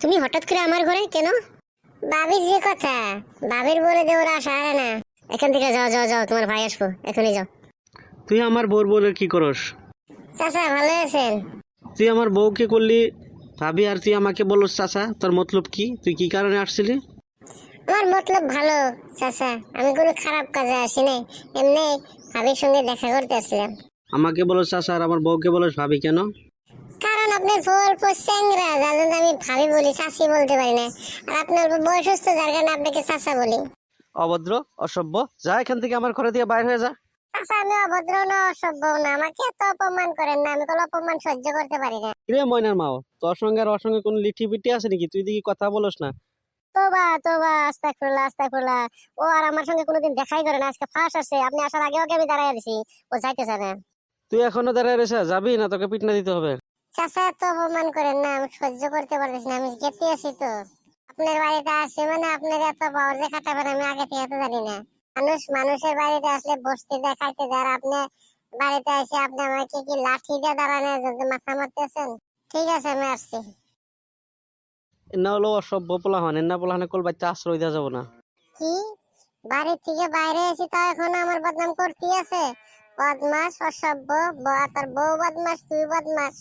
তুমি হঠাৎ করে আমার ঘরে কেন? বাবির যে কথা বাবির বলে দে ওরা আসা আরে না। এখান থেকে যাও যাও যাও তোমার ভাই আসব এখনই যাও। তুই আমার বউর বলে কি করস? চাচা ভালো আছেন? তুই আমার বউকে করলি ভাবি আর তুই আমাকে বলস চাচা তোর মতলব কি? তুই কি কারণে আসছিলি? আমার মতলব ভালো চাচা। আমি কোনো খারাপ কাজে আসি নাই এমনি ভাবির সঙ্গে দেখা করতে আসছিলাম। আমাকে বলস চাচা আর আমার বউকে বলস ভাবি কেন? আপনি অল্প চ্যাংরা যার জন্য আমি ভাবি বলি চাচি বলতে পারি না। আর আপনার অল্প বয়স যার কারণে আপনাকে চাচা বলি। অভদ্র অসভ্য যা এখান থেকে আমার ঘরে দিয়ে বাইর হয়ে যা। চাচা আমি অভদ্র না অসভ্য না আমাকে এত অপমান করেন না আমি কোনো অপমান সহ্য করতে পারি না। কিরে ময়নার মাও তোর সঙ্গে আর ওর সঙ্গে কোনো লিঠি পিটি আছে নাকি? তুই দেখি কথা বলস না। তোবা তোবা আস্তাগফিরুল্লাহ আস্তাগফিরুল্লাহ ও আর আমার সঙ্গে কোনোদিন দেখাই করে না আজকে ফার্স্ট আসে আপনি আসার আগে ওকে আমি দাঁড়াই দিছি ও যাইতেছে না। তুই এখনও দাঁড়ায় রয়েছে যাবি না? তোকে পিটনা দিতে হবে। চাচা এত অপমান করেন না আমি সহ্য করতে পারতেছি না আমি গেতে আছি তো। আপনার বাড়িতে আসি মানে আপনার এত পাওয়ার যে খাটাবেন আমি আগে থেকে এত জানি না। মানুষ মানুষের বাড়িতে আসলে বসতে দেয় খাইতে দেয় আপনি বাড়িতে এসে আপনি আমাকে কি লাঠি দিয়ে দাঁড়ানোর জন্য মাথা মারতেছেন? ঠিক আছে আমি আসছি। এনা হলো অসভ্য বাচ্চা আশ্রয় দেওয়া যাব না। কি? বাড়ি থেকে বাইরে এসে তাও এখন আমার বদনাম করতে আছে। বদমাস অসভ্য ব- তার বউ বদমাস তুই বদমাস